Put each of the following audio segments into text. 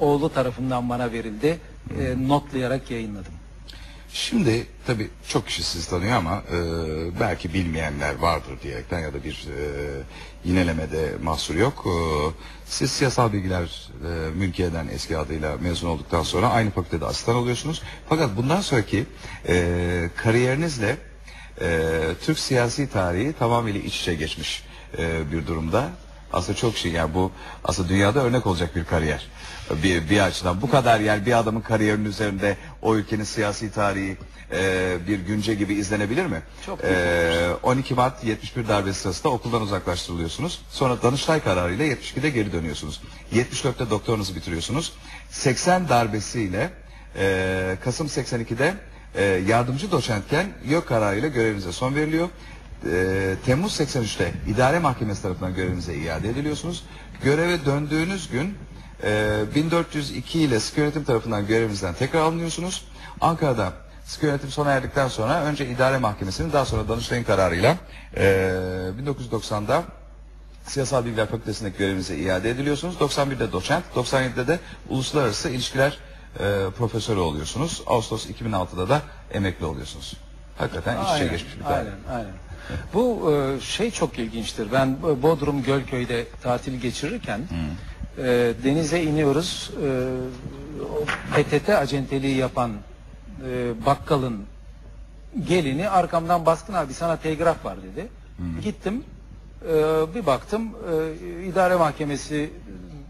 oğlu tarafından bana verildi. E, notlayarak yayınladım. Şimdi tabii çok kişi sizi tanıyor ama e, belki bilmeyenler vardır diyerekten ya da bir e, yinelemede mahsur yok. E, siz siyasal bilgiler e, mülkiyeden eski adıyla mezun olduktan sonra aynı fakültede asistan oluyorsunuz. Fakat bundan sonraki e, kariyerinizle e, Türk siyasi tarihi tamamıyla iç içe geçmiş e, bir durumda. Aslında çok şey yani bu aslında dünyada örnek olacak bir kariyer. Bir, bir açıdan bu kadar yani bir adamın kariyerinin üzerinde o ülkenin siyasi tarihi e, bir günce gibi izlenebilir mi? Çok E, 12 Mart 71 darbesi sırasında okuldan uzaklaştırılıyorsunuz. Sonra Danıştay kararıyla 72'de geri dönüyorsunuz. 74'te doktorunuzu bitiriyorsunuz. 80 darbesiyle e, Kasım 82'de e, yardımcı doçentken YÖK kararıyla görevinize son veriliyor. E, Temmuz 83'te idare mahkemesi tarafından görevinize iade ediliyorsunuz. Göreve döndüğünüz gün e, 1402 ile sıkı yönetim tarafından görevinizden tekrar alınıyorsunuz. Ankara'da sıkı yönetim sona erdikten sonra önce idare mahkemesinin daha sonra Danıştay'ın kararıyla e, 1990'da Siyasal Bilgiler Fakültesindeki görevinize iade ediliyorsunuz. 91'de doçent, 97'de de uluslararası ilişkiler e, profesörü oluyorsunuz. Ağustos 2006'da da emekli oluyorsunuz. Hakikaten iç içe geçmiş bir tarih. Aynen, aynen. Bu e, şey çok ilginçtir. Ben Bodrum Gölköy'de tatil geçirirken e, denize iniyoruz. E, PTT acenteliği yapan bakkalın gelini arkamdan baskın abi sana telgraf var dedi. Gittim e, bir baktım idare mahkemesi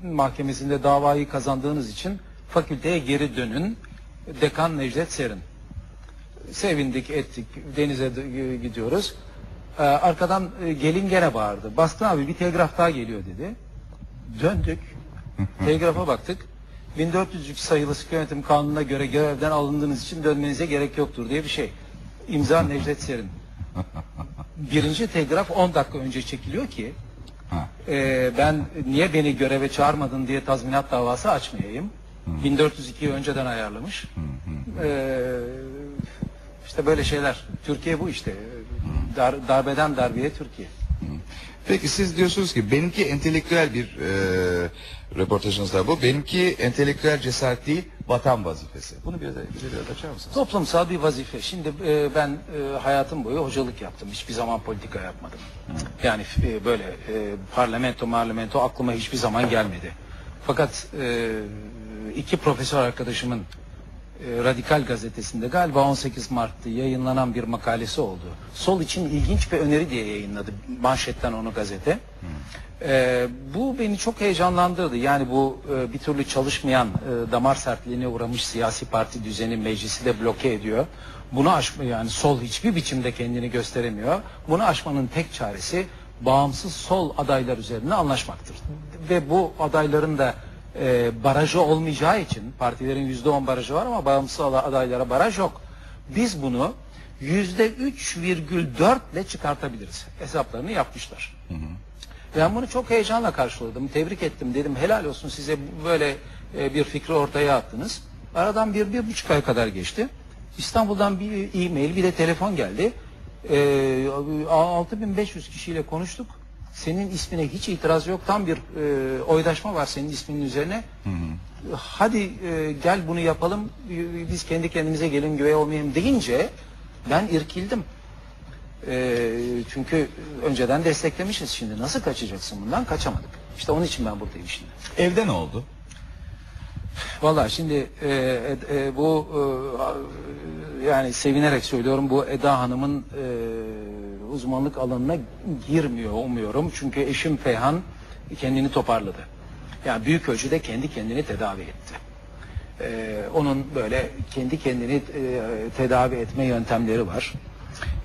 mahkemesinde davayı kazandığınız için fakülteye geri dönün. Dekan Necdet Serin sevindik ettik denize gidiyoruz. Ee, arkadan e, gelin gene bağırdı. Baskın abi bir telgraf daha geliyor dedi. Döndük. Telgrafa baktık. 1400 sayılı sıkı yönetim kanununa göre görevden alındığınız için dönmenize gerek yoktur diye bir şey. İmza Necdet Serin. Birinci telgraf 10 dakika önce çekiliyor ki e, ben niye beni göreve çağırmadın diye tazminat davası açmayayım. 1402'yi önceden ayarlamış. E, işte böyle şeyler. Türkiye bu işte. Dar, darbeden darbeye Türkiye. Peki siz diyorsunuz ki benimki entelektüel bir e, röportajınızda bu. Benimki entelektüel cesaret değil, vatan vazifesi. Bunu biraz, biraz açar mısınız? Toplumsal bir vazife. Şimdi e, ben e, hayatım boyu hocalık yaptım. Hiçbir zaman politika yapmadım. Yani e, böyle e, parlamento parlamento aklıma hiçbir zaman gelmedi. Fakat e, iki profesör arkadaşımın Radikal gazetesinde galiba 18 Mart'ta yayınlanan bir makalesi oldu. Sol için ilginç bir öneri diye yayınladı. Manşetten onu gazete. E, bu beni çok heyecanlandırdı. Yani bu e, bir türlü çalışmayan e, damar sertliğine uğramış siyasi parti düzeni meclisi de bloke ediyor. Bunu aşma yani sol hiçbir biçimde kendini gösteremiyor. Bunu aşmanın tek çaresi bağımsız sol adaylar üzerine anlaşmaktır. Ve bu adayların da e, barajı olmayacağı için partilerin yüzde on barajı var ama bağımsız adaylara baraj yok. Biz bunu yüzde üç virgül dört ile çıkartabiliriz. Hesaplarını yapmışlar. Ben bunu çok heyecanla karşıladım. Tebrik ettim. Dedim helal olsun size böyle e, bir fikri ortaya attınız. Aradan bir, bir buçuk ay kadar geçti. İstanbul'dan bir e-mail bir de telefon geldi. E, 6500 kişiyle konuştuk. Senin ismine hiç itiraz yok. Tam bir e, oydaşma var senin isminin üzerine. Hadi e, gel bunu yapalım. E, Biz kendi kendimize gelin güvey olmayalım deyince ben irkildim. Ee, çünkü önceden desteklemişiz şimdi. Nasıl kaçacaksın bundan? Kaçamadık. İşte onun için ben buradayım şimdi. Evde ne oldu? Vallahi şimdi e, e, e, bu e, yani sevinerek söylüyorum bu Eda Hanım'ın e, uzmanlık alanına girmiyor umuyorum. Çünkü eşim Feyhan kendini toparladı. Yani büyük ölçüde kendi kendini tedavi etti. E, onun böyle kendi kendini e, tedavi etme yöntemleri var.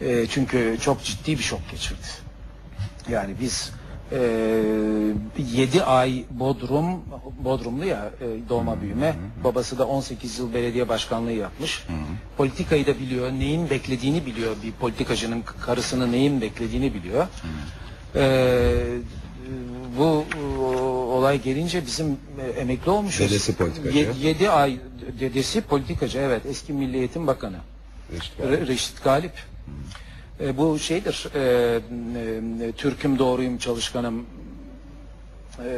E, çünkü çok ciddi bir şok geçirdi. Yani biz e, 7 ay Bodrum, Bodrumlu ya e, doğma büyüme. Babası da 18 yıl belediye başkanlığı yapmış. Politikayı da biliyor, neyin beklediğini biliyor. Bir politikacının karısını neyin beklediğini biliyor. E, bu e, olay gelince bizim e, emekli olmuşuz. Dedesi politikacı. 7 ay dedesi politikacı evet eski Milli Eğitim Bakanı. Reşit Re- Reşit Galip. E, bu şeydir, e, e, Türk'üm doğruyum çalışkanım, e,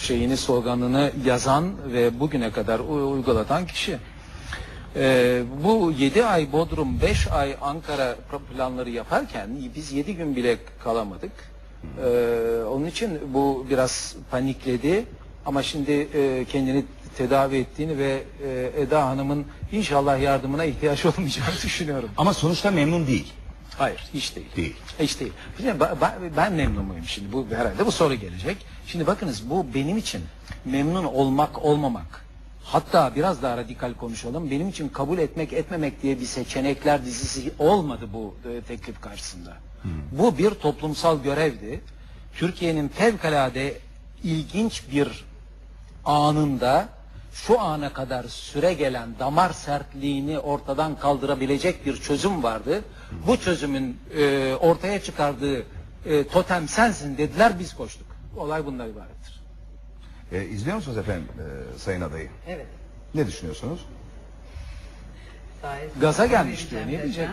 şeyini sloganını yazan ve bugüne kadar uygulatan kişi. Ee, bu 7 ay Bodrum 5 ay Ankara planları yaparken biz 7 gün bile kalamadık. Ee, onun için bu biraz panikledi ama şimdi e, kendini tedavi ettiğini ve e, Eda Hanım'ın inşallah yardımına ihtiyaç olmayacağını düşünüyorum. Ama sonuçta memnun değil. Hayır, hiç değil. Değil. Hiç değil. Şimdi ben memnun muyum şimdi? Bu herhalde bu soru gelecek. Şimdi bakınız bu benim için memnun olmak olmamak. Hatta biraz daha radikal konuşalım. Benim için kabul etmek etmemek diye bir seçenekler dizisi olmadı bu e, teklif karşısında. Bu bir toplumsal görevdi. Türkiye'nin fevkalade ilginç bir anında şu ana kadar süre gelen damar sertliğini ortadan kaldırabilecek bir çözüm vardı. Bu çözümün e, ortaya çıkardığı e, totem sensin dediler biz koştuk. Olay bundan ibarettir. E, izliyor musunuz efendim e, Sayın Adayı? Evet. Ne düşünüyorsunuz? Gayet Gaza gelmiş diyor. Ne diyecek?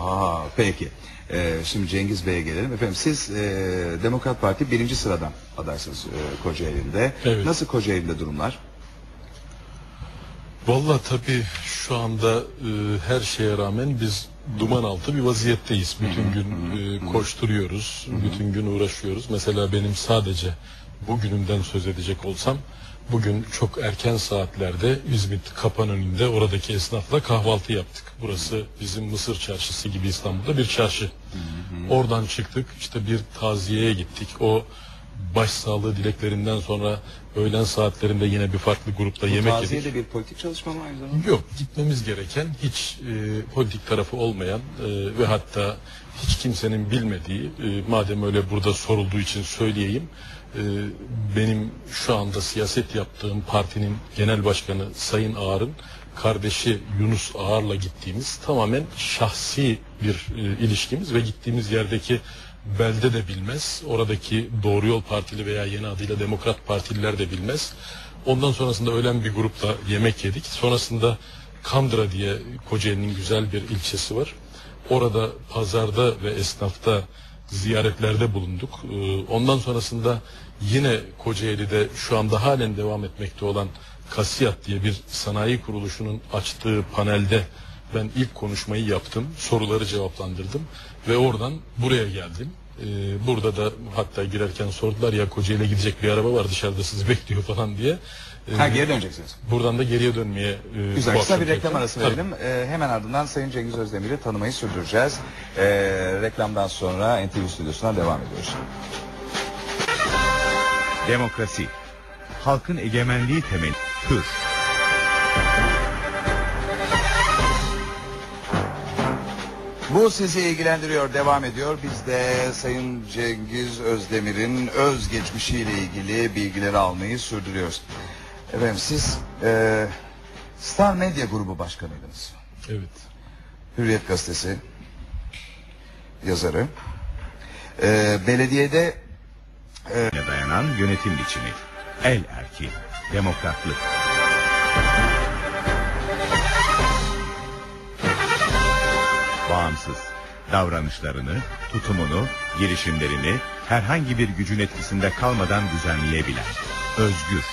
Aa, peki. E, şimdi Cengiz Bey'e gelelim. Efendim siz e, Demokrat Parti birinci sıradan adaysınız e, Kocaeli'nde. Evet. Nasıl Kocaeli'de durumlar? Vallahi tabii şu anda e, her şeye rağmen biz duman altı bir vaziyetteyiz. Bütün gün e, koşturuyoruz, bütün gün uğraşıyoruz. Mesela benim sadece bugünümden söz edecek olsam bugün çok erken saatlerde İzmit Kapan önünde oradaki esnafla kahvaltı yaptık. Burası bizim Mısır çarşısı gibi İstanbul'da bir çarşı. Oradan çıktık işte bir taziyeye gittik. O başsağlığı dileklerinden sonra öğlen saatlerinde yine bir farklı grupta yemek yedik. Taziye de bir politik çalışma mı aynı zamanda? Yok gitmemiz gereken hiç e, politik tarafı olmayan e, ve hatta hiç kimsenin bilmediği e, madem öyle burada sorulduğu için söyleyeyim e, benim şu anda siyaset yaptığım partinin genel başkanı Sayın Ağar'ın kardeşi Yunus Ağar'la gittiğimiz tamamen şahsi bir e, ilişkimiz ve gittiğimiz yerdeki belde de bilmez. Oradaki Doğru Yol Partili veya yeni adıyla Demokrat Partililer de bilmez. Ondan sonrasında öğlen bir grupla yemek yedik. Sonrasında Kandıra diye Kocaeli'nin güzel bir ilçesi var. Orada pazarda ve esnafta ziyaretlerde bulunduk. Ee, Ondan sonrasında yine Kocaeli'de şu anda halen devam etmekte olan Kasiyat diye bir sanayi kuruluşunun açtığı panelde ben ilk konuşmayı yaptım. Soruları cevaplandırdım ve oradan buraya geldim. Ee, burada da hatta girerken sordular ya Kocaeli'ye gidecek bir araba var dışarıda sizi bekliyor falan diye. Ee, Ha geri döneceksiniz. Buradan da geriye dönmeye e, Güzel bu kısa akşam bir reklam tekrar- arası Tabii. verelim. Ee, hemen ardından Sayın Cengiz Özdemir'i tanımayı sürdüreceğiz. Ee, reklamdan sonra NTV Stüdyosu'na devam ediyoruz. Demokrasi. Halkın egemenliği temeli. Hır. Bu sizi ilgilendiriyor, devam ediyor. Biz de Sayın Cengiz Özdemir'in öz geçmişiyle ilgili bilgileri almayı sürdürüyoruz. Efendim siz e, Star Medya Grubu Başkanıydınız. Evet. Hürriyet Gazetesi yazarı. E, belediyede Ne dayanan yönetim biçimi. El erki. Demokratlık. Bağımsız. Davranışlarını, tutumunu, girişimlerini herhangi bir gücün etkisinde kalmadan düzenleyebilen. Özgür.